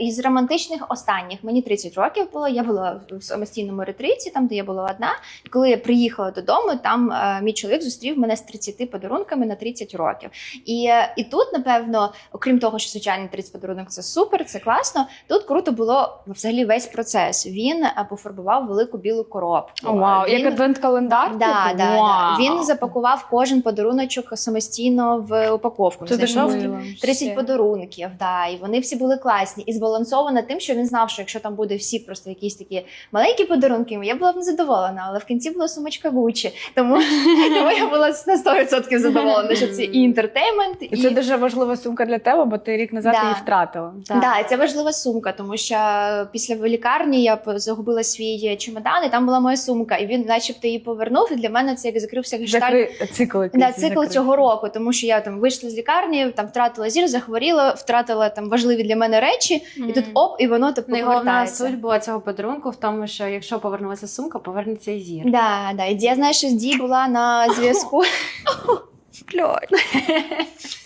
Із романтичних останніх мені 30 років було. Я була в самостійному ретриті, там де я була одна. І коли я приїхала додому, там е, мій чоловік зустрів мене з 30 подарунками на 30 років. І, е, і тут, напевно, окрім того, що звичайно 30 подарунок це супер, це класно. Тут круто було взагалі весь процес. Він е, пофарбував велику білу коробку. Вау, він, як адвент-календар? Да, типу? да, да. Він запакував кожен подаруночок самостійно в упаковку. Це Знайшов 30 Ще. подарунків, да, і вони всі були класні. І збалансовано тим, що він знав, що якщо там буде всі просто якісь такі маленькі подарунки, я була б незадоволена, але в кінці була сумочка Гуччі. Тому, тому я була на 100% задоволена, що це і інтертеймент, і, це дуже важлива сумка для тебе, бо ти рік назад її втратила. Да, і це важлива сумка, тому що після лікарні я загубила свій чемодан, і там була моя сумка, і він, начебто, її повернув. І для мене це як закрився гештальт. Цикл Да, цикл цього року, тому що я там вийшла з лікарні, там втратила зір, захворіла, втратила там важливі для мене речі, і тут оп, і воно типу Найголовна повертається. суть була цього подарунку в тому, що якщо повернулася сумка, повернеться і зір. Да, да. І я знаю, що з Ді була на зв'язку.